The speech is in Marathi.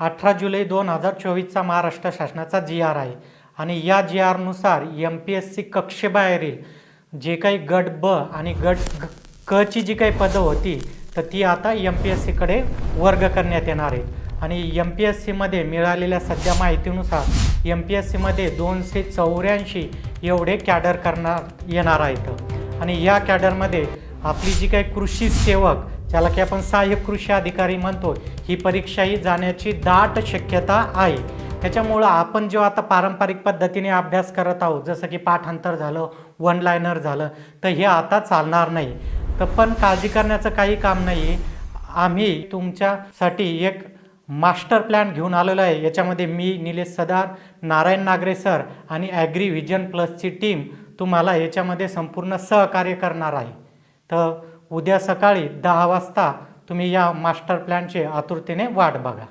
अठरा जुलै दोन हजार चोवीसचा महाराष्ट्र शासनाचा जी आर आहे. आणि या जी आरनुसार एम पी एस सी कक्षेबाहेरील जे काही गट ब आणि गट ग क ची जी काही पदं होती तर ती आता एम पी एस सीकडे वर्ग करण्यात येणार आहेत. आणि एम पी एस सीमध्ये मिळालेल्या सध्या माहितीनुसार एम पी एस सीमध्ये दोनशे चौऱ्याऐंशी एवढे कॅडर करणार येणार आहेत. आणि या कॅडरमध्ये आपली जी काही कृषी सेवक ज्याला की आपण सहाय्यक कृषी अधिकारी म्हणतो ही परीक्षाही जाण्याची दाट शक्यता आहे. त्याच्यामुळं आपण जेव्हा आता पारंपरिक पद्धतीने अभ्यास करत आहोत जसं की पाठांतर झालं वन लायनर झालं तर हे आता चालणार नाही. तर पण काळजी करण्याचं काही काम नाही आम्ही तुमच्यासाठी एक मास्टर प्लॅन घेऊन आलेलो आहे. याच्यामध्ये मी निलेश सदार नारायण नागरे सर आणि ॲग्री व्हिजन प्लसची टीम तुम्हाला याच्यामध्ये संपूर्ण सहकार्य करणार आहे. तर उद्या सकाळी दहा वाजता तुम्ही या मास्टर प्लॅनचे आतुरतेने वाट बघा.